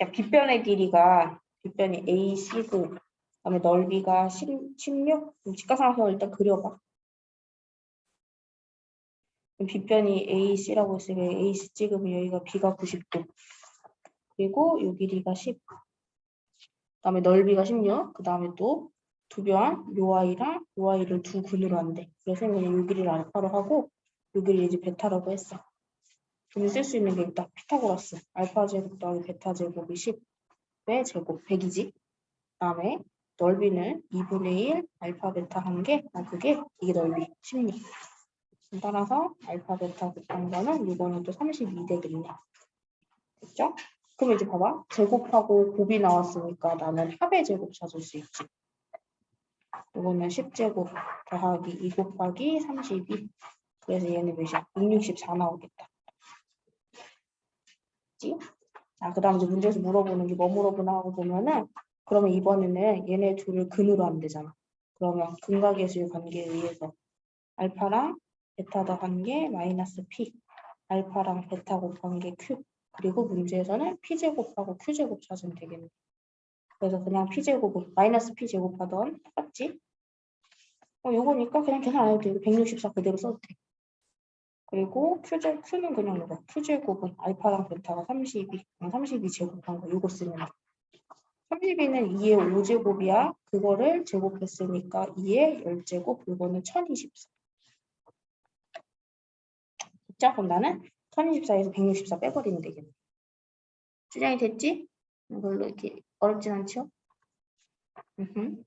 야, 빗변의 길이가 빗변이 AC고 그다음에 넓이가 10, 16? 그럼 직각삼각형을 일단 그려봐. 빗변이 AC라고 했으니까 AC 찍으면 여기가 B가 90도 그리고 요 길이가 10 그다음에 넓이가 16 그다음에 또 두 변, 요 아이랑 요 아이를 두 근으로 한대. 그래서 그냥 요 길이를 알파로 하고 요 길이를 이제 베타라고 했어. 그러면 쓸수 있는 게 딱 피타고라스. 알파 제곱 더하기 베타 제곱이 10의 제곱 100이지. 그다음에 넓이는 2분의 1 알파 베타 한 개. 아, 그게 이게 넓이 16. 따라서 알파 베타 곱한 거는 이거는 또32 되겠네. 됐죠? 그럼 이제 봐봐. 제곱하고 곱이 나왔으니까 나는 합의 제곱 찾을 수 있지. 이거는 10제곱 더하기 2 곱하기 32. 그래서 얘는 몇이야? 164 나오겠다. 지? 자, 그 다음 이제 문제에서 물어보는 게 뭐 물어보나 하고 보면은 그러면 이번에는 얘네 둘을 근으로 하면 되잖아. 그러면 근각예수의 관계에 의해서 알파랑 베타 더한 게 마이너스 p 알파랑 베타 곱한 게 q 그리고 문제에서는 p 제곱하고 q 제곱 찾으면 되겠네. 그래서 그냥 p 제곱은 마이너스 p 제곱하던 똑같지? 어, 요거니까 그냥 계산 안 해도 돼. 164 그대로 써도 돼. 그리고 q 제 q는 그냥 이거 q 제곱은 알파랑 베타가 32, 32 제곱한 거 이거 쓰면 돼. 32는 2의 5제곱이야. 그거를 제곱했으니까 2의 10제곱 이거는 1024. 자, 그럼 나는 1024에서 164 빼버리면 되겠네. 주장이 됐지? 이걸로 이렇게 어렵진 않죠? 음흠.